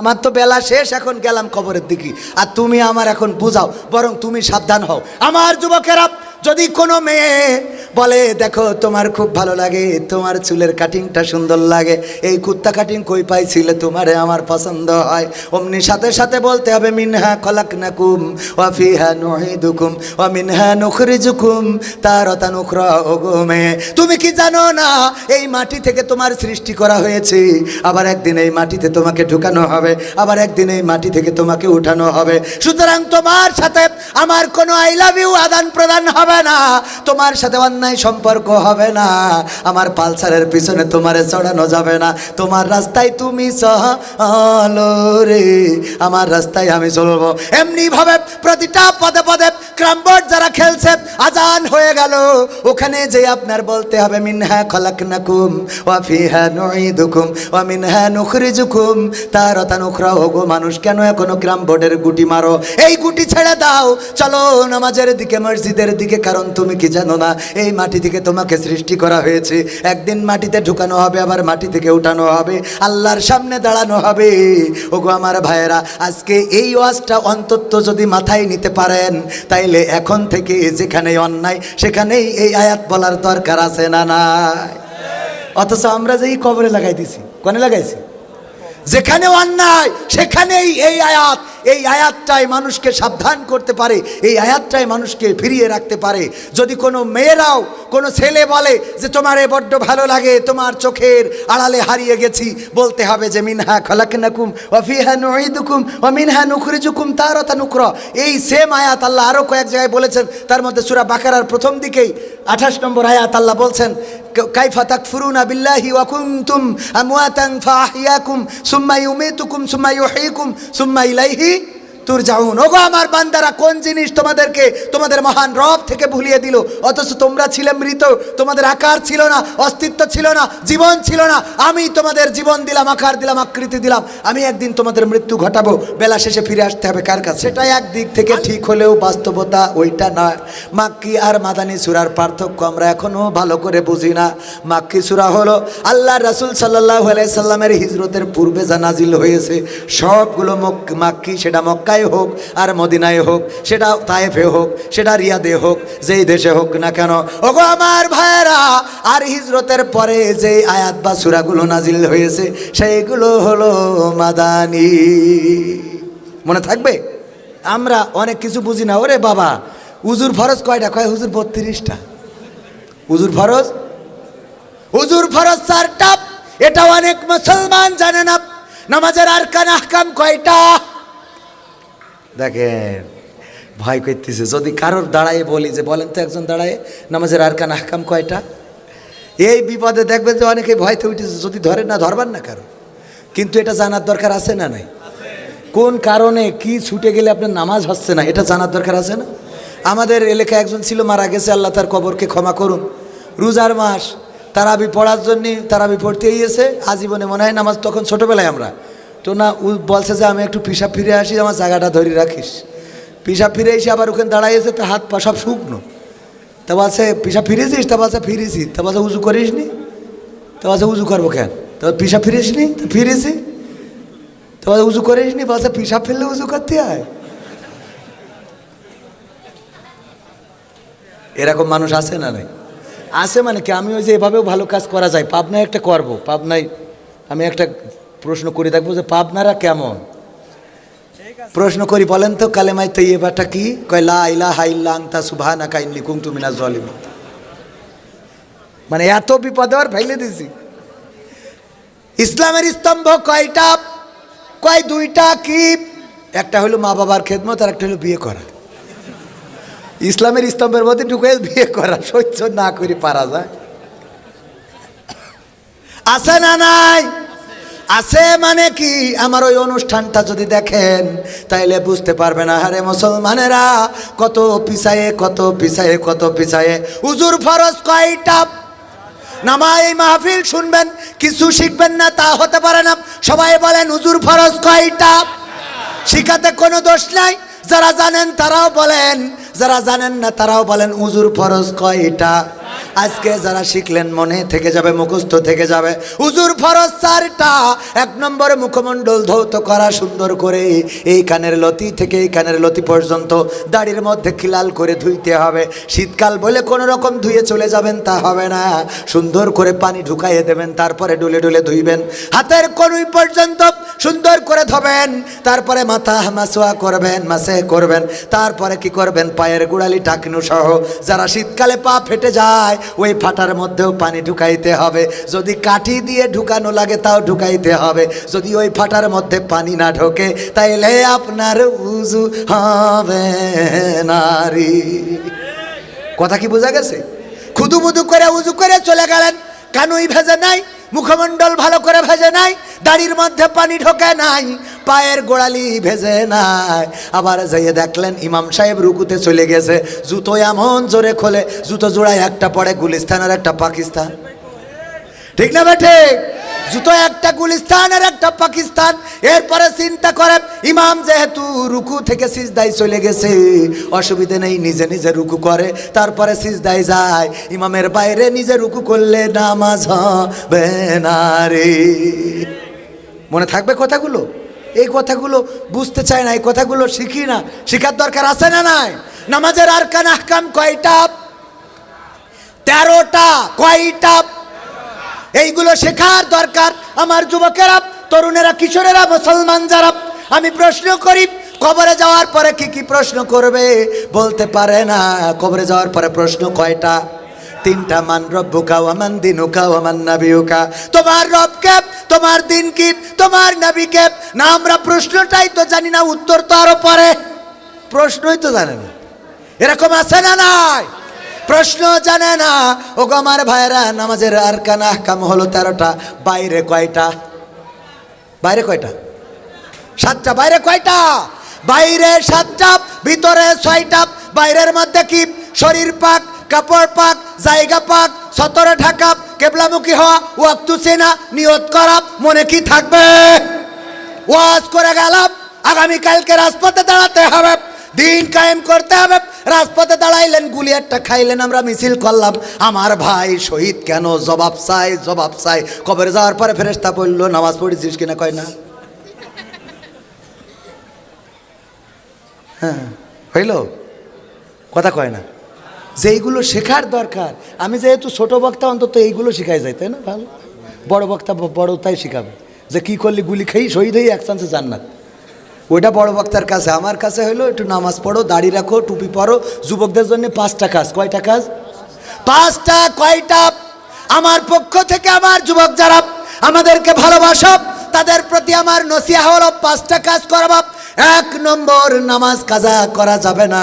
আমার তো বেলা শেষ, এখন গেলাম কবরের দিকে। আর তুমি আমার এখন বুঝাও, বরং তুমি সাবধান হও। আমার যুবকেরা যদি কোনো মেয়ে বলে, দেখো, তোমার খুব ভালো লাগে, তোমার চুলের কাটিংটা সুন্দর লাগে, এই কুত্তা কাটিং কই পাইছিলে, তোমারে আমার পছন্দ হয়। অমনি সাথে সাথে বলতে হবে, মিনহা খলাক নাকুম ওয়াফিহা নুহিদুকুম ওয়া মিনহা নুখরিজুকুম। তারাতা নুখরা ওগো মেয়ে, তুমি কি জানো না, এই মাটি থেকে তোমার সৃষ্টি করা হয়েছে। আবার একদিন এই মাটিতে তোমাকে ঢুকানো হবে, আবার একদিন এই মাটি থেকে তোমাকে উঠানো হবে। সুতরাং তোমার সাথে আমার কোনো আই লাভ ইউ আদান প্রদান হবে না। তোমার সাথে অন্যায় সম্পর্ক হবে না। আমার পালসারের পিছনে তোমারে চড়ানো যাবে না। তোমার রাস্তায় তুমি চলো রে। আমার রাস্তায় আমি চলবো। এমনিভাবে প্রতিটা পদে পদে ক্রামবোর্ড যারা খেলছে, আজান হয়ে গেল। ওখানে যে আপনার বলতে হবে, মিনহা খলাকনাকুম ওয়া ফিহা নুঈদুকুম ওয়া মিনহা নুখরিজুকুম। তারাতা নুখরা ওগো মানুষ, কেন এখনও ক্রাম বোর্ডের গুটি মারো? এই গুটি ছেড়ে দাও। চলো নামাজের দিকে, মসজিদের দিকে, কারণ তুমি কি জানো না, এই মাটি থেকে তোমাকে সৃষ্টি করা হয়েছে। একদিন মাটিতে ঢুকানো হবে, আবার মাটি থেকে উঠানো হবে। আল্লাহর সামনে দাঁড়ানো হবে। ওগো আমার ভাইয়েরা, আজকে এই ওয়াজটা অন্তত যদি মাথায় নিতে পারেন তাইলে এখন থেকে যেখানে অন্যায়, সেখানেই এই আয়াত বলার দরকার আছে না নাই? অথচ আমরা যে এই কবরে লাগাই দিছি কনে লাগাইছি? যেখানে অন্যায়, সেখানেই এই আয়াত এই আয়াতটাই মানুষকে সাবধান করতে পারে, এই আয়াতটাই মানুষকে ফিরিয়ে রাখতে পারে। যদি কোনো মেয়েরাও, কোনো ছেলে বলে যে তোমার এ বড্ড ভালো লাগে, তোমার চোখের আড়ালে হারিয়ে গেছি, বলতে হবে যে, মিনহা খলাকনাকুম ওয়াফিহা নুঈদুকুম ওয়া মিনহা নুখরিজুকুম তারাতা নুকরা এই সেম আয়াত আল্লাহ আরও কয়েক জায়গায় বলেছেন, তার মধ্যে সূরা বাকারার প্রথম দিকেই আঠাশ নম্বর আয়াত আল্লাহ বলছেন কাইফা তাকফুরুনা বিল্লাহি ওয়া কুনতুম আমওয়াতান ফাহিয়াকুম সুম্মা ইউমীতুকুম, সুম্মা ইউহয়িকুম সুম্মা ইলাইহি তুরজাউন ওগো আমার বান্দারা, কোন জিনিস তোমাদেরকে, তোমাদের মহান রব থেকে ভুলিয়ে দিল? অথচ তোমরা ছিলে মৃত, তোমাদের আকার ছিল না, অস্তিত্ব ছিল না, জীবন ছিল না। আমি তোমাদের জীবন দিলাম, আকার দিলাম, আকৃতি দিলাম। আমি একদিন তোমাদের মৃত্যু ঘটাবো। বেলা শেষে ফিরে আসতে হবে কার কাছে? সেটাই একদিক থেকে ঠিক হলেও বাস্তবতা ওইটা নয় মাক্কি আর মাদানী সুরার পার্থক্য আমরা এখনও ভালো করে বুঝি না। মাক্কি সুরা হলো আল্লাহ রাসুল সাল্লাহ সাল্লামের হিজরতের পূর্বে যা নাজিল হয়েছে। সবগুলো মক- মাক্কি, সেটা মক্কায় হোক আর মদিনায় হোক, সেটা তায়েফে হোক, সেটা রিয়াদে হোক, যেই দেশে হোক না কেন। ওগো আমার ভাইয়েরা, আর হিজরতের পরে যে আয়াত বা সুরাগুলো নাজিল হয়েছে, সেইগুলো হলো মাদানি। মনে থাকবে? আমরা অনেক কিছু বুঝি না, ওরে বাবা উজুর ফরজ কয়টা? কয়, হুজুর বত্রিশটা। হুজুর ফরজ? হুজুর ফরজ চারটা। এটা অনেক মুসলমান জানে না, নামাজের আর কান কয়টা? দেখেন, ভয় করতেছে। যদি কারোর দাঁড়ায় বলি যে, বলেন তো একজন দাঁড়ায়, নামাজের আর কান আহকাম কয়টা? এই বিপদে দেখবেন যে অনেকে ভয়তে উঠেছে, যদি ধরে না, ধরবার না কারও? কিন্তু এটা জানার দরকার আছে না নাই? কোন কারণে কি ছুটে গেলে আপনার নামাজ হচ্ছে না, এটা জানার দরকার আছে না? আমাদের এলাকায় একজন ছিল, মারা গেছে, আল্লাহ তার কবরকে ক্ষমা করুন। রোজার মাস, তারাবি পড়ার জন্যে, তারাবি পড়তে গিয়েছে আজীবনে মনে হয় নামাজ তখন ছোটোবেলায় আমরা তো না, ও বলছে যে আমি একটু পিসাব ফিরে আসি, আমার জায়গাটা ধরে রাখিস। পিসাব ফিরে এসে আবার ওখানে দাঁড়াইছে তার হাত পা সব শুকনো। তা বলছে পিসাব ফিরেছিস? তা বলছে, ফিরেছি। তা বলছে, উজু করিস নি তা বলছে, উজু করব কেন? তা পিসাব ফিরিস নি? তা ফিরেছি। তো বলছে, উজু করিস নি বলছে পিসাব ফেললে উজু করতে হয় এরকম মানুষ আছে না নাই? আছে মানে কি আমি ওই যে এভাবেও ভালো কাজ করা যায়, পাবনায় একটা করব, পাবনায় আমি একটা প্রশ্ন করে দেখব যে পাবনারা কেমন? প্রশ্ন করি, বলেন তো কালেমাই তো এবারটা কি? কয়, লা ইলাহা ইল্লা আনতা সুবহানাকা ইন্নী কুনতু মিনাজ জালিমিন। মানে এত বিপদ আর ফেলে দিছি। ইসলামের স্তম্ভ কয়টা? কয়, দুইটা কি? একটা হলো মা বাবার খেদমত, আর একটা হলো বিয়ে করা। ইসলামের স্তম্ভের মধ্যে ঢুকে বিয়ে করা, সহ্য না করে, পারা যায়। আছে না নাই? আছে মানে কি? আমার ওই অনুষ্ঠানটা যদি দেখেন, তাইলে বুঝতে পারবে না। আরে মুসলমানেরা, কত পিছায়ে কত পিছায়ে কত পিছায়ে। উজুর ফরজ কয়টা? নামাই মাহফিল শুনবেন, কিছু শিখবেন না, তা হতে পারে না। সবাই বলেন উজুর ফরজ কয়টা? শিখাতে কোনো দোষ নাই। যারা জানেন তারাও বলেন যারা জানেন না, তারাও বলেন উজুর ফরজ কয়টা? আজকে যারা শিখলেন, মনে থেকে যাবে, মুখস্থ থেকে যাবে। হুজুর ফরজ চারটা। এক নম্বরে মুখমণ্ডল ধৌত করা সুন্দর করে, এই কানের লতি থেকে এই কানের লতি পর্যন্ত দাড়ির মধ্যে খিলাল করে ধুইতে হবে। শীতকাল বলে কোনো রকম ধুয়ে চলে যাবেন, তা হবে না। সুন্দর করে পানি ঢুকাইয়ে দেবেন, তারপরে ডুলে ডুলে ধুইবেন। হাতের কনুই পর্যন্ত সুন্দর করে ধোবেন, তারপরে মাথা মাসোয়া করবেন, মাসে করবেন, তারপরে কি করবেন? পায়ের গোড়ালি টাকনু সহ, যারা শীতকালে পা ফেটে যায়, ওই ফাটার মধ্যেও পানি ঢুকাইতে হবে। যদি কাঠি দিয়ে ঢুকানো লাগে, তাও ঢুকাইতে হবে। যদি ওই ফাটার মধ্যে পানি না ঢোকে, তাইলে আপনার উজু হবে নারী। কথা কি বোঝা গেছে? খুদু মুদু করে উজু করে চলে গেলেন, কানুই ভেজে নাই মুখমণ্ডল ভালো করে ভেজে নাই, দাড়ির মধ্যে পানি ঢোকে নাই, পায়ের গোড়ালি ভেজে নাই। আবার যাইয়ে দেখলেন ইমাম সাহেব রুকুতে চলে গেছে, জুতো এমন জোরে খোলে, জুতো জোড়ায় একটা পড়ে গুলিস্তান আর একটা পাকিস্তান। ঠিক না বেঠে জুতো একটা গুলিস্তান আর একটা পাকিস্তান। এরপরে চিন্তা করে, ইমাম যেহেতু রুকু থেকে সিজদাই চলে গেছে, অসুবিধে নেই, নিজে নিজে রুকু করে। তারপরে সিজদাই যায়, ইমামের বাইরে নিজে রুকু করলে নামাজ হবে না রে। মনে থাকবে কথাগুলো? এই কথাগুলো বুঝতে চায় না, এই কথাগুলো শিখি না। শিখার দরকার আছে না নাই? নামাজের আর কান আহকাম কয়টা? তেরোটা কয়টা? এইগুলো শেখার দরকার। আমার যুবকেরা, তরুণেরা, কিশোরেরা, মুসলমান যারা, আমি প্রশ্ন করি, কবরে যাওয়ার পরে কি কি প্রশ্ন করবে? বলতে পারে না। কবরে যাওয়ার পরে প্রশ্ন কয়টা? তিনটা, মান রব্বুকা ওয়ামান দিনুকা ওয়ামান নাবিউকা তোমার রবকে তোমার দিন কি? তোমার নবীকে না, আমরা প্রশ্নটাই তো জানি না, উত্তর তো আরও পরে। প্রশ্নই তো জানে না। এরকম আছে না নাই? প্রশ্ন জানে না। ও গো আমার ভাইরা নামাজের আর কানা কাম হলো তেরোটা, বাইরে কয়টা? বাইরে কয়টা? সাতটা, বাইরে কয়টা? বাইরে সাতটা, ভিতরে ছয়টা, বাইরের মধ্যে কি? শরীর পাক, কাপড় পাক, জায়গা পাক, সতরে ঢাকা, কেবলামুখী হওয়া, ওয়াক্তু চেনা, নিয়ত করা, মনে কি থাকবে? ওয়াজ করে গেলাম, আগামীকালকে রাজপথে দাঁড়াতে হবে। দিন কায়েম করতে হবে। রাজপথে দাঁড়াইলেন, গুলি একটা খাইলেন, আমরা মিছিল করলাম। আমার ভাই শহীদ কেন? জবাব চাই জবাব চাই। কবরে যাওয়ার পরে ফেরেস্তা বলল, নামাজ পড়েছিস কিনা? কয়, না। হ্যাঁ হইল? কথা কয় না। যে এইগুলো শেখার দরকার, আমি যেহেতু ছোট বক্তা, অন্তত এইগুলো শিখাই যায়, তাই না? ভালো। বড় বক্তা, বড় তাই শেখাবে। যে কি করলে গুলি খেয়ে শহীদ হয়ে এক চান্সে জান্নাত। ওইটা বড় বক্তার কাছে আমার কাছে হলো একটু নামাজ পড়ো, দাড়ি রাখো, টুপি পরো, যুবকদের জন্য পাঁচটা কাজ। কয়টা কাজ? পাঁচটা, কয়টা? আমার পক্ষ থেকে আমার যুবক যারা আমাদেরকে ভালোবাসো, তাদের প্রতি আমার নসিয়া হলো পাঁচটা কাজ করাবো এক নম্বর, নামাজ কাজা করা যাবে না।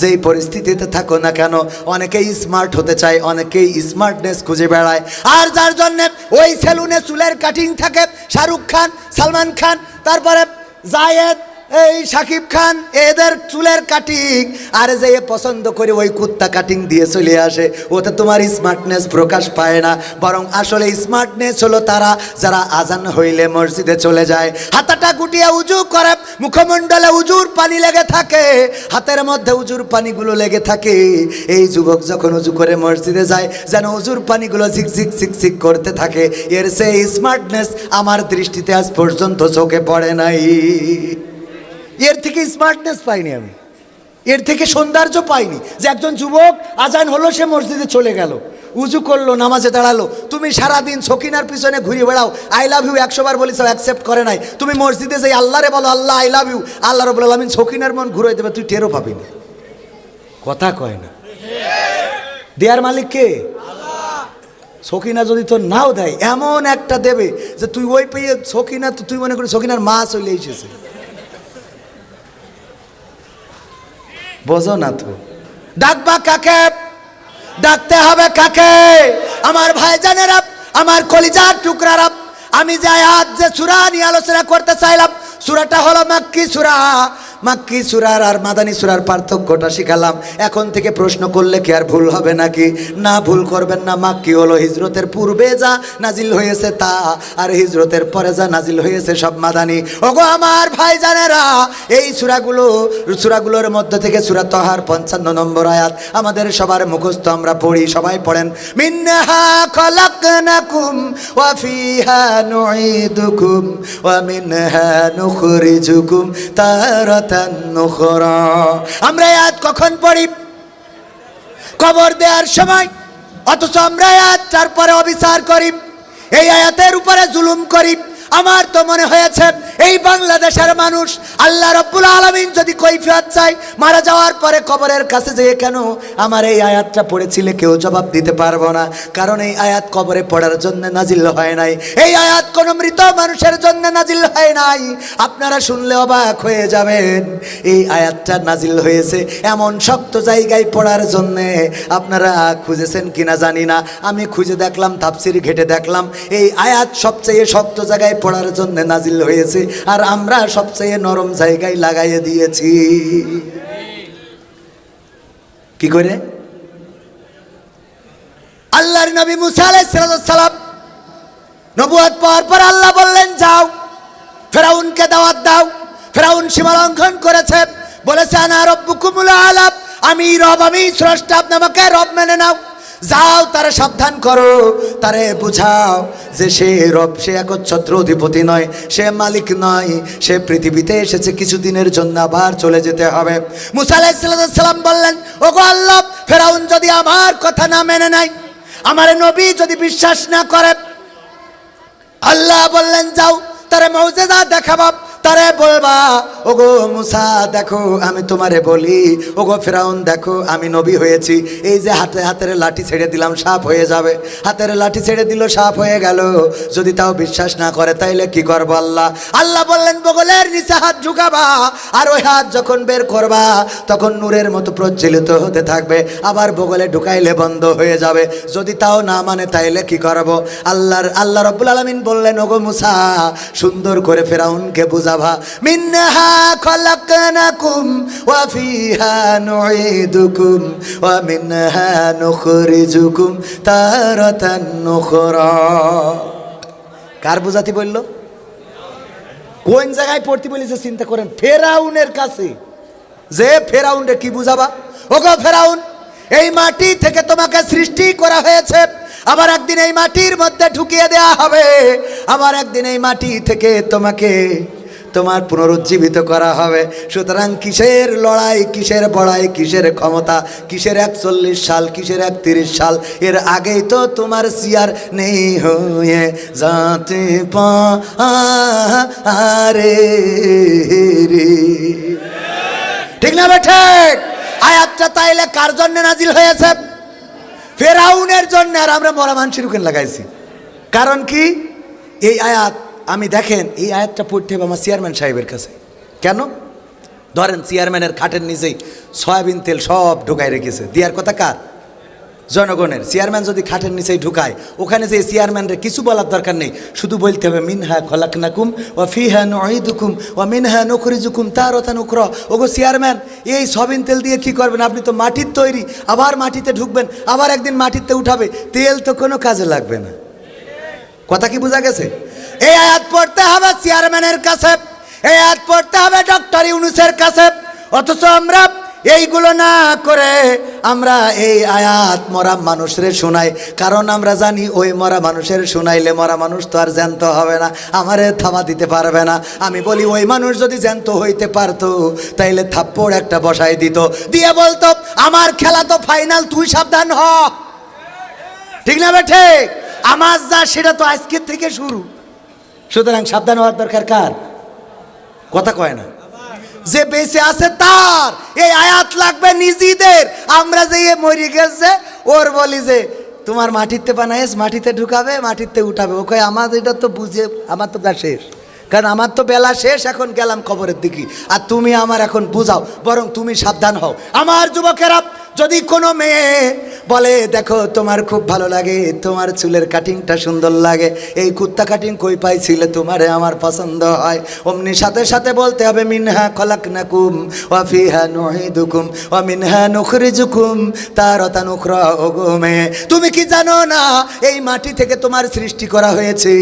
যেই পরিস্থিতিতে থাকো না কেন, অনেকেই স্মার্ট হতে চায়, অনেকেই স্মার্টনেস খুঁজে বেড়ায়। আর যার জন্যে ওই সেলুনে চুলের কাটিং থাকে, শাহরুখ খান, সালমান খান, তারপরে জায়েদ এই সাকিব খান, এদের চুলের কাটিং আর যে পছন্দ করে ওই কুত্তা কাটিং দিয়ে চলে আসে, ওতে তোমার স্মার্টনেস প্রকাশ পায় না। বরং আসলে স্মার্টনেস হলো তারা, যারা আজান হইলে মসজিদে চলে যায়। হাতাটা গুটিয়ে উজু করে, মুখমণ্ডলে উজুর পানি লেগে থাকে। হাতের মধ্যে উজুর পানিগুলো লেগে থাকে। এই যুবক যখন উজু করে মসজিদে যায়, যেন উজুর পানিগুলো ঝিকঝিক ঝিকঝিক করতে থাকে। এর সেই স্মার্টনেস আমার দৃষ্টিতে আজ পর্যন্ত চোখে পড়ে নাই। এর থেকে স্মার্টনেস পাইনি আমি। এর থেকে সৌন্দর্য পাইনি যে একজন যুবক আজান হলো, সে মসজিদে চলে গেল। উজু করল, নামাজে দাঁড়াল। তুমি সারাদিন সকিনার পিছনে ঘুরে বেড়াও। আই লাভ ইউ একশোবার বলি সব অ্যাকসেপ্ট করে নাই। তুমি মসজিদে যাই, আল্লাহরে বলো, আল্লাহ আই লাভ ইউ আল্লাহ রবুল আলমিন সকিনার মন ঘুরে দেবে, তুই টেরও পাবি না। কথা কয় না। দেয়ার মালিক কে? সকিনা যদি তোর নাও দেয়, এমন একটা দেবে যে তুই ওই পেয়ে সকিনা তুই মনে করি সকিনার মা চলে এসেছে। বোঝো না তো। ডাকবা কাকে? ডাকতে হবে কাকে? আমার ভাইজানেরা আমার কলিজার টুকরারা আমি যে আজ যে সুরা নিয়ে আলোচনা করতে চাইলাম, সুরাটা হলো মাক্কি সুরা। মাক্কি সুরার আর মাদানি সুরার পার্থক্যটা শিখালাম। এখন থেকে প্রশ্ন করলে কি আর ভুল হবে নাকি? না, ভুল করবেন না। মাক্কি হলো হিজরতের পূর্বে যা নাজিল হয়েছে তা, আর হিজরতের পরে যা নাজিল হয়েছে সব মাদানি। ওগো আমার ভাই জানেরা এই সুরাগুলো, সুরাগুলোর মধ্যে থেকে সুরা তহার পঞ্চান্ন নম্বর আয়াত, আমাদের সবার মুখস্থ আমরা পড়ি, সবাই পড়েন। মিন্নাহা খলাকনাকুম ওয়া ফিহা নুঈদুকুম ওয়া মিনহা নুখরিজুকুম নুখরা আমরা আয়াত কখন পড়ি? কবর দেওয়ার সময়। অথচ আমরা এই তারপরে অবিচার করি। এই আয়াতের উপরে জুলুম করি। আমার তো মনে হয়েছে, এই বাংলাদেশের মানুষ আল্লাহ রব্বুল আলমিন যদি কৈফিয়ত চাই মারা যাওয়ার পরে কবরের কাছে যেয়ে কেন আমার এই আয়াতটা পড়েছিলে? কেউ জবাব দিতে পারব না। কারণ এই আয়াত কবরে পড়ার জন্য নাজিল হয় নাই। এই আয়াত কোনো মৃত মানুষের জন্য নাজিল হয় নাই। আপনারা শুনলে অবাক হয়ে যাবেন, এই আয়াতটা নাজিল হয়েছে এমন শক্ত জায়গায় পড়ার জন্যে। আপনারা খুঁজেছেন কিনা জানি না। আমি খুঁজে দেখলাম তাপসির ঘেটে দেখলাম। এই আয়াত সবচেয়ে শক্ত জায়গায় পড়ার জন্য নাজিল হয়েছে, আর আমরা সবচেয়ে নরম জায়গায় লাগাইয়ে দিয়েছি। কি করে? আল্লাহর নবী মুসা সালাম নবুয়াত পাওয়ার পর আল্লাহ বললেন, যাও, ফেরাউনকে দাওয়াত দাও। ফেরাউন সীমা লঙ্ঘন করেছে, বলেছে, আনা রব্বুকুমুল আলাপ আমি রব, আমি স্রষ্টা আপনি আমাকে রব মেনে নাও। যাও তারে সাবধান করো, তারে বুঝাও যে সে রব, সে একচ্ছত্র অধিপতি নয়, সে মালিক নয়, সে পৃথিবীতে এসেছে কিছুদিনের জন্য আবার চলে যেতে হবে। মুসা আলাইসাল্লাম বললেন, ওগো আল্লাহ, ফেরাউন যদি আমার কথা না মেনে নেয়, আমার নবী যদি বিশ্বাস না করে, আল্লাহ বললেন, যাও, তারে মৌজেদা দেখাবা। তারে বলবা, ওগো মুসা, দেখো আমি তোমারে বলি, ওগো ফেরাউন, দেখো আমি নবী হয়েছি। এই যে হাতে হাতের লাঠি ছেড়ে দিলাম, সাপ হয়ে যাবে। হাতের লাঠি ছেড়ে দিল, সাপ হয়ে গেল। যদি তাও বিশ্বাস না করে, তাইলে কি করব আল্লাহ? আল্লাহ বললেন, বগলের নিচে হাত ঢুকাবা আর ওই হাত যখন বের করবা, তখন নূরের মতো প্রজ্বলিত হতে থাকবে। আবার বগলে ঢুকাইলে বন্ধ হয়ে যাবে। যদি তাও না মানে তাইলে কি করব? আল্লাহর, আল্লাহ রব্বুল আলমিন বললেন, ওগো মুসা, সুন্দর করে ফেরাউনকে বুঝাবা মিন্নাহা খলাকনাকুম, ওয়া ফিহা নুঈদুকুম, ওয়া মিনহা নুখরিজুকুম তারাতান নুখরা। কার বুঝাতে বলল? কোন জায়গায় পড়তে বলেছে, চিন্তা করেন, ফেরাউনের কাছে। যে ফেরাউনরে কি বুঝাবা? ওগো ফেরাউন, এই মাটি থেকে তোমাকে সৃষ্টি করা হয়েছে, আবার একদিন এই মাটির মধ্যে ঢুকিয়ে দেয়া হবে। আবার একদিন এই মাটি থেকে তোমাকে তোমার পুনরুজ্জীবিত করা হবে। সুতরাং কিসের লড়াই, কিসের বড়াই, কিসের ক্ষমতা, কিসের একচল্লিশ সাল, কিসের একত্রিশ সাল, এর আগেই তো তোমার সিয়ার নেই হয়ে। যাতে রে। ঠিক না বেঠে আয়াতটা তাইলে কার জন্য নাজিল হয়েছে? ফেরাউনের জন্য। আর আমরা মরা মানুষের লাগাইছি। কারণ কি? এই আয়াত আমি দেখেন, এই আয়াতটা পড়তে হবে আমার চেয়ারম্যান সাহেবের কাছে। কেন? ধরেন চেয়ারম্যানের খাটের নিচেই সয়াবিন তেল সব ঢুকাই রেখেছে। দিয়ার কথা কার? জনগণের। চেয়ারম্যান যদি খাটের নিচেই ঢুকায়, ওখানে যে চেয়ারম্যানরে কিছু বলার দরকার নেই। শুধু বলতে হবে, মিনহা খলাকনাকুম ও ফিহা নঈদুকুম ও মিনহা নখরিজুকুম তার ওতা নখর ওগো চেয়ারম্যান, এই সবিন তেল দিয়ে কি করবেন? আপনি তো মাটির তৈরি, আবার মাটিতে ঢুকবেন, আবার একদিন মাটিতে উঠাবে। তেল তো কোনো কাজে লাগবে না। কথা কি বোঝা গেছে? এই আয়াত পড়তে হবে চেয়ারম্যানের কাছে, এই আয়াত পড়তে হবে ডক্টর ইউনুসের কাছে। অথচ আমরা এইগুলো না করে আমরা এই আয়াত মরা মানুষের শোনাই। কারণ আমরা জানি ওই মরা মানুষের শোনাইলে মরা মানুষ তো আর জ্যান্ত হবে না, আমারে থামা দিতে পারবে না। আমি বলি, ওই মানুষ যদি জ্যান্ত হইতে পারতো, তাইলে থাপ্পড় একটা বসাই দিত। দিয়ে বলতো, আমার খেলা তো ফাইনাল, তুই সাবধান হ। ঠিক না বেঠে আমার যা, সেটা তো আজকের থেকে শুরু। সুতরাং সাবধান হওয়ার দরকার কার? কথা কয় না। যে বেঁচে আছে তার, এই আয়াত লাগবে নিজেদের। আমরা যে মরি গেছে, ওর বলি যে, তোমার মাটিতে বানাইস, মাটিতে ঢুকাবে, মাটিতে উঠাবে। ও কয়, আমার এটা তো বুঝে, আমার তো শেষ। কারণ আমার তো বেলা শেষ, এখন গেলাম খবরের দিকে। আর তুমি আমার এখন বুঝাও, বরং তুমি সাবধান হও। আমার যুবকেরা যদি কোনো মেয়ে বলে, দেখো, তোমার খুব ভালো লাগে, তোমার চুলের কাটিংটা সুন্দর লাগে, এই কুত্তা কাটিং কই পাইছিলে, তোমারে আমার পছন্দ হয়। অমনি সাথে সাথে বলতে হবে, মিনহা খলাক নাকুম ওয়াফিহা নুহিদুকুম ওয়া মিনহা নুখরিজুকুম। তারাতা নুখরা ওগো মেয়ে, তুমি কি জানো না, এই মাটি থেকে তোমার সৃষ্টি করা হয়েছে।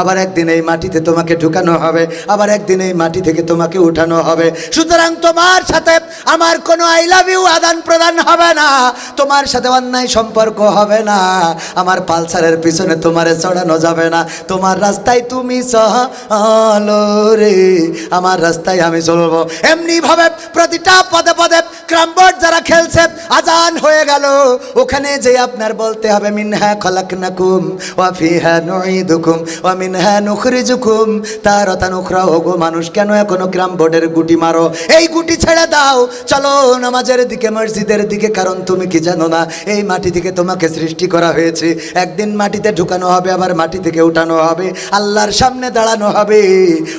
আবার একদিন এই মাটিতে তোমাকে ঢুকানো হবে, আবার একদিন এই মাটি থেকে তোমাকে উঠানো হবে। সুতরাং তোমার সাথে আমার কোনো আই লাভ ইউ আদান প্রদান হবে না, তোমার সাথে অন্যায় সম্পর্ক হবে না, আমার পালসারের পিছনে তোমারে চড়ানো যাবে না, তোমার রাস্তায় তুমি চলো রে, আমার রাস্তায় আমি চলবো। এমনি ভাবে প্রতিটা পদে পদে ক্রামবোর্ড যারা খেলছে, আজান হয়ে গেল। ওখানে যে আপনার বলতে হবে, মিনহা খলাক নাকুম ওয়া ফিহা নুইদুকুম ওয়া মিনহা নুখরিজুকুম। তারাতা নুখরা ওগো মানুষ, কেন এখনও ক্রাম বোর্ডের গুটি মারো? এই গুটি ছেড়ে দাও। চলো নামাজের দিকে, মসজিদের দিকে কারণ তুমি কি জানো না? এই মাটি থেকে তোমাকে সৃষ্টি করা হয়েছে। একদিন মাটিতে ঢুকানো হবে, আবার মাটি থেকে উঠানো হবে। আল্লাহর সামনে দাঁড়ানো হবে।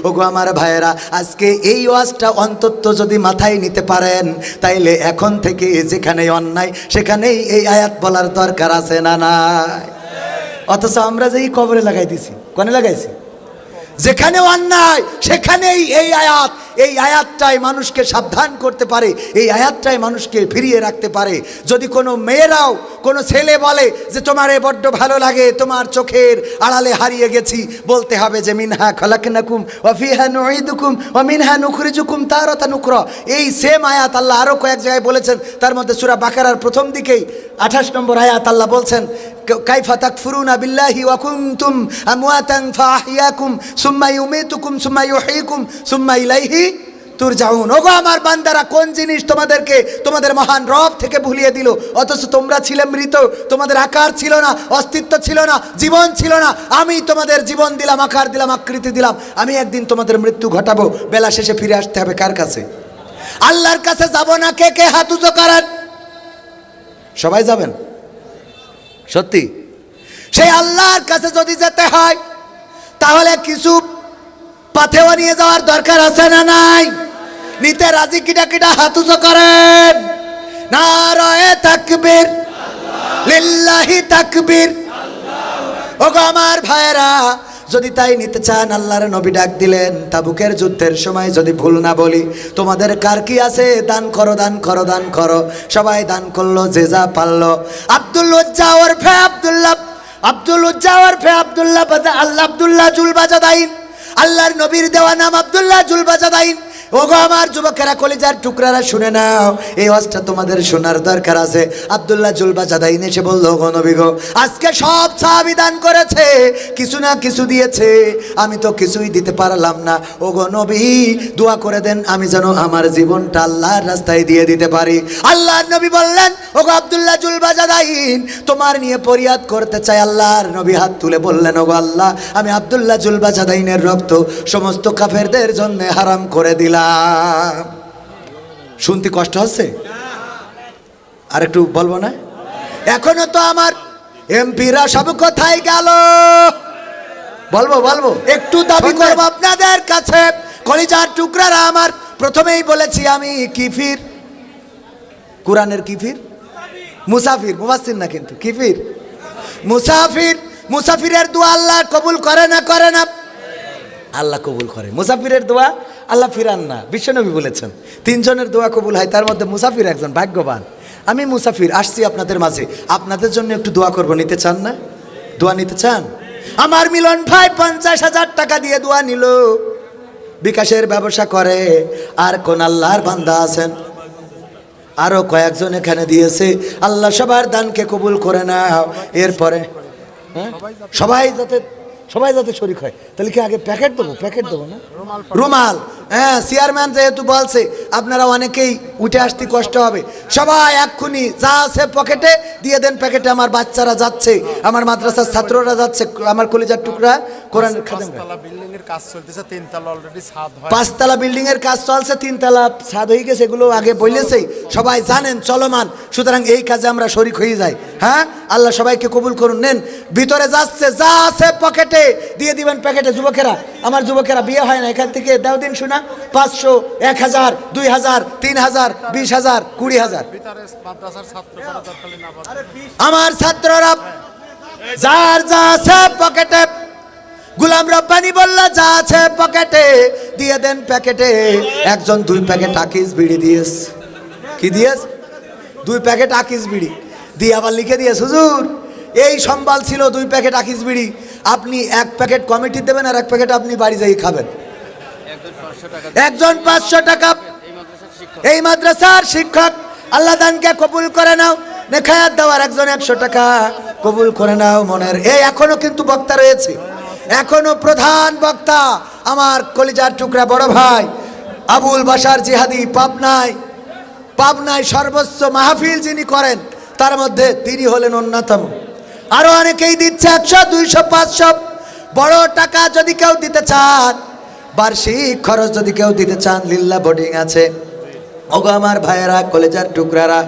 ওগো আমার ভাইয়েরা, আজকে এই ওয়াজটা অন্তত যদি মাথায় নিতে পারেন, তাইলে এখন থেকে যেখানে অন্যায়, সেখানেই এই আয়াত বলার দরকার আছে না নাই? অথচ আমরা যে এই কবরে লাগাই দিছি কনে লাগাইছি? যেখানে অন্যায়, সেখানেই এই আয়াত। এই আয়াতটাই মানুষকে সাবধান করতে পারে, এই আয়াতটাই মানুষকে ফিরিয়ে রাখতে পারে। যদি কোনো মেয়েরাও, কোনো ছেলে বলে যে, তোমার এ বড্ড ভালো লাগে, তোমার চোখের আড়ালে হারিয়ে গেছি। বলতে হবে যে, মিনহা খলাকনাকুম ওয়াফিহা নুঈদুকুম ওয়া মিনহা নুখরিজুকুম তারাতা নুকর এই সেম আয়াত আল্লাহ আরও কয়েক জায়গায় বলেছেন। তার মধ্যে সূরা বাকারার প্রথম দিকেই আঠাশ নম্বর আয়াত আল্লাহ বলছেন কাইফা তাকফুরুনা বিল্লাহি ওয়া কুনতুম আমওয়াতান ফাআহইয়াকুম সুম্মা ইউমীতুকুম, সুম্মা ইউহয়িকুম সুম্মা ইলাইহি তুরজাউন। ওগো আমার বান্দারা, কোন জিনিস তোমাদেরকে, তোমাদের মহান রব থেকে ভুলিয়ে দিল? অথচ তোমরা ছিলে মৃত, তোমাদের আকার ছিল না, অস্তিত্ব ছিল না, জীবন ছিল না। আমি তোমাদের জীবন দিলাম, আকার দিলাম, আকৃতি দিলাম। আমি একদিন তোমাদের মৃত্যু ঘটাবো, বেলা শেষে ফিরে আসতে হবে কার কাছে? আল্লাহর কাছে যাব না, কে কে হাত উঁচু করেন সবাই যাবেন? সত্যি? সেই আল্লাহর কাছে যদি যেতে হয়, তাহলে কিছু পাথেও নিয়ে যাওয়ার দরকার আছে না নাই? নিতে রাজি কিটা কিটা হাত উঁচু করেন। নারায়ে তাকবীর, লিল্লাহি তাকবীর। ওগো আমার ভাইয়েরা যদি তাই নিতে চান, আল্লাহর নবী ডাক দিলেন, তাবুকের যুদ্ধের সময় যদি ভুল না বলি, তোমাদের কার কি আছে? দান করো দান করো দান করো। সবাই দান করল, যে যা পারল। আব্দুল ওর ফে আব্দুল্লাহ, আব্দুল উজ্জা ওরফে আব্দুল্লাহ আল্লাহ আব্দুল্লাহ জুলবাজাদাইন। আল্লাহর নবীর দেওয়া নাম আব্দুল্লাহ জুল বাজাদাইন ওগো আমার যুবকেরা, কলিজার টুকরারা শুনে নাও। এই ওয়াজটা তোমাদের শোনার দরকার আছে। আব্দুল্লাহ জুলবা জাদাইন এসে বলল গো নবী গো, আজকে সব সাহাবি দান করেছে। কিছু না কিছু দিয়েছে। আমি তো কিছুই দিতে পারলাম না। ওগো নবী, দোয়া করে দেন, আমি যেন আমার জীবনটা আল্লাহর রাস্তায় দিয়ে দিতে পারি। আল্লাহর নবী বললেন, ওগো আব্দুল্লাহ জুলবা জাদাইন, তোমার নিয়ে পরিয়াদ করতে চাই আল্লাহর নবী হাত তুলে বললেন, ওগো আল্লাহ, আমি আব্দুল্লাহ জুলবা জাদাইনের রক্ত সমস্ত কাফেরদের জন্য হারাম করে দিলাম। শুনতে কষ্ট হচ্ছে? আর একটু বলব না? এখনও তো আমার এমপিরা সব কোথায় গেল? বলব বলব। একটু দাবি করব আপনাদের কাছে। কলিজার টুকরারা আমার প্রথমেই বলেছি আমি কিফির। কোরআনের কিফির? মুসাফির মুবাসির না কিন্তু কিফির? মুসাফির মুসাফিরের দু আল্লাহ কবুল করে না করে না। আল্লাহ কবুল করে। মুসাফিরের দোয়া আল্লাহ ফিরান না। বিশ্বনবী বলেছেন, তিনজনের দোয়া কবুল হয়, তার মধ্যে মুসাফির একজন ভাগ্যবান। আমি মুসাফির, আসছি আপনাদের মাঝে। আপনাদের জন্য একটু দোয়া করব, নিতে চান না? দোয়া নিতে চান? আমার মিলন ভাই পঞ্চাশ হাজার টাকা দিয়ে দোয়া নিল। বিকাশের ব্যবসা করে, আর কোন আল্লাহর বান্দা আছেন? আরও কয়েকজন এখানে দিয়েছে। আল্লাহ সবার দানকে কবুল করে নাও। এরপরে হ্যাঁ? সবাই যাতে সবাই যাতে শরিক হয়। তাহলে কি আগে প্যাকেট দেবো? প্যাকেট দেবো না? রুমাল হ্যাঁ চেয়ারম্যান যেহেতু বলছে, আপনারা অনেকেই উঠে আসতে কষ্ট হবে। সবাই এক্ষুনি যা আছে পকেটে দিয়ে দেন প্যাকেটে। আমার বাচ্চারা যাচ্ছে আমার মাদ্রাসার ছাত্ররা যাচ্ছে আমার কলিজার টুকরা কোরআন পাঁচতলা বিল্ডিং এর কাজ চলছে তিনতলা ছাদ হয়ে গেছে এগুলো আগে বলেছেই সবাই জানেন চলমান সুতরাং এই কাজে আমরা শরিক হয়ে যাই। হ্যাঁ? আল্লাহ সবাইকে কবুল করুন নেন। ভিতরে যাচ্ছে যা আছে পকেটে দিয়ে দিবেন প্যাকেটে। যুবকেরা আমার যুবকেরা বিয়ে হয় না এখান থেকে দাও দিন শোনা। পাঁচশো এক হাজার দুই হাজার তিন হাজার বিশ হাজার, কুড়ি হাজার। আমার ছাত্ররা, যার যা আছে পকেটে, গুলাম রব্বানি বলল, যা আছে পকেটে, দিয়ে দেন প্যাকেটে। একজন দুই প্যাকেট আকিস বিড়ি দিয়েস কি দিয়েস দুই প্যাকেট আকিস বিড়ি। দিয়ে আবার লিখে দিয়েস হুজুর, এই সম্বাল ছিল দুই প্যাকেট আকিস বিড়ি। আপনি এক প্যাকেট কমিটি দেবেন আর এক প্যাকেট আপনি বাড়ি যাই খাবেন। একজন পাঁচশো টাকা এই মাদ্রাসার শিক্ষক, আল্লাহ দানকে কবুল করে নাও। নেখায়াত দেওয়ার একজন একশো টাকা কবুল করে নাও মনের। এই এখনও কিন্তু বক্তা রয়েছে। এখনও প্রধান বক্তা আমার কলিজার টুকরা বড় ভাই, আবুল বাসার জিহাদি পাবনায় পাবনায় সর্বোচ্চ মাহফিল যিনি করেন, তার মধ্যে তিনি হলেন অন্যতম। আরও অনেকেই দিচ্ছে একশো, দুইশো, পাঁচশো। বড় টাকা যদি কেউ দিতে চান, বার্ষিক খরচ যদি কেউ দিতে চান, লিল্লা বোর্ডিং আছে। ওগো আমার ভাইয়েরা, কলেজার টুকরারা,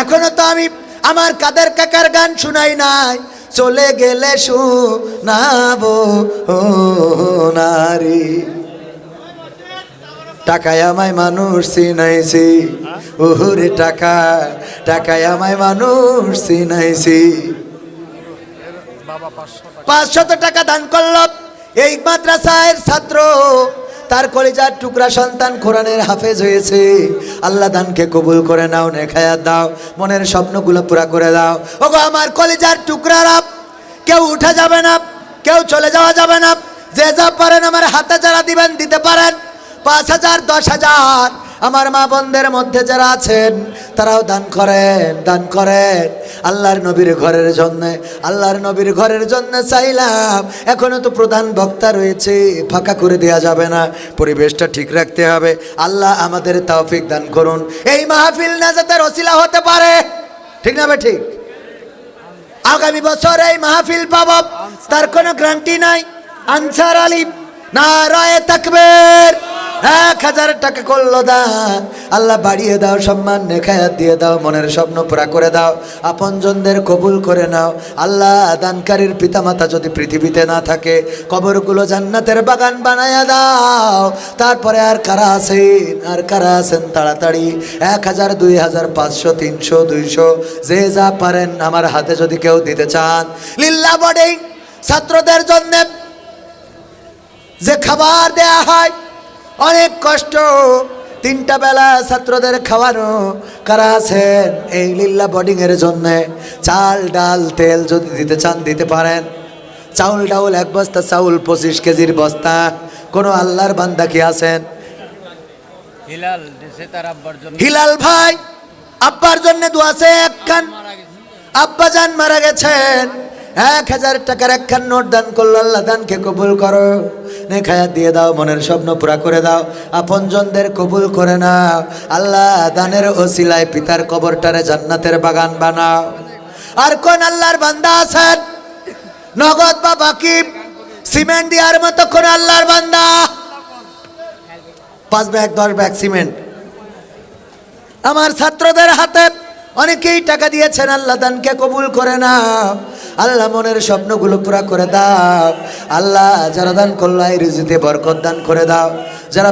এখনও তো আমি আমার কাদের কাকার গান শুনাই নাই। চলে গেলে শুনাবো নারী। টাকায় আমায় মানুষ চিনাইছি, ওহরে টাকা, টাকায় আমায় মানুষ চিনাইছি। পাঁচশত টাকা দান করল এই মাদ্রাসায়ের ছাত্র। তার কলেজার টুকরা সন্তান কোরআনের হাফেজ হয়েছে। আল্লাহ দানকে কবুল করে নাও নেখায়াত দাও, মনের স্বপ্নগুলো পুরা করে দাও। ওগো, আমার কলিজার টুকরারা কেউ উঠা যাবে না, কেউ চলে যাওয়া যাবে না। যে যা পারেন আমার হাতে যারা দিবেন, দিতে পারেন। পাঁচ হাজার, দশ হাজার আমার মা বোনদের মধ্যে যারা আছেন, তারাও দান করেন দান করেন। আল্লাহর নবীর ঘরের জন্য, আল্লাহর নবীর ঘরের জন্য চাইলাম। এখনও তো প্রধান বক্তা রয়েছে, ফাঁকা করে দেওয়া যাবে না। পরিবেশটা ঠিক রাখতে হবে। আল্লাহ আমাদের তৌফিক দান করুন। এই মাহফিল না যাতে রসিলা হতে পারে। ঠিক না ঠিক? আগামী বছর এই মাহফিল পাব। তার কোনো গ্যারান্টি নাই। আনসার আলী না রায় তাকবের। এক হাজার টাকা করল দান আল্লাহ বাড়িয়ে দাও, সম্মান নেখায়াত দিয়ে দাও, মনের স্বপ্ন পুরা করে দাও। আপনজনদের কবুল করে নাও। আল্লাহ দানকারীর পিতামাতা যদি পৃথিবীতে না থাকে, কবরগুলো জান্নাতের বাগান বানায়া দাও। তারপরে আর কারা আছেন? আর কারা আছেন তাড়াতাড়ি? এক হাজার, দুই হাজার, পাঁচশো, তিনশো, দুইশো, যে যা পারেন আমার হাতে যদি কেউ দিতে চান। লিল্লা বোর্ডিং ছাত্রদের জন্য যে খাবার দেয়া হয় অনেক কষ্ট। তিনটা বেলা ছাত্রদের খাওয়ানো। কারা আছেন এই লিল্লা বোর্ডিং এর জন্য? চাল ডাল তেল যদি দিতে চান দিতে পারেন। চাউল ডাউল এক বস্তা চাউল পঁচিশ কেজির বস্তা। কোনো আল্লাহর বান্দা কি আছেন? হিলাল ভাই আব্বার জন্য দোয়াছে একখান। আব্বা জান মারা গেছেন। এক হাজার টাকার একখান নোট দান করল আল্লাহ দানকে কবুল করো। নেখায়া দিয়ে দাও, মনের স্বপ্ন পুরা করে দাও। আপনজনদের কবুল করে নাও। আল্লাহ দানের ওসিলায় পিতার কবরটারে জান্নাতের বাগান বানাও। আর কোন আল্লাহর বান্দা আছেন? নগদ বা বাকি? সিমেন্ট দেওয়ার মতো কোন আল্লাহর বান্দা? পাঁচ ব্যাগ, দশ ব্যাগ সিমেন্ট। আমার ছাত্রদের হাতে অনেকেই টাকা দিয়েছেন, আল্লাহ দানকে কবুল করে নাও। আল্লাহ মনের স্বপ্নগুলো পুরা করে দাও। আল্লাহ যারা দান করল, এই রিজিতে বরকত দান করে দাও। যারা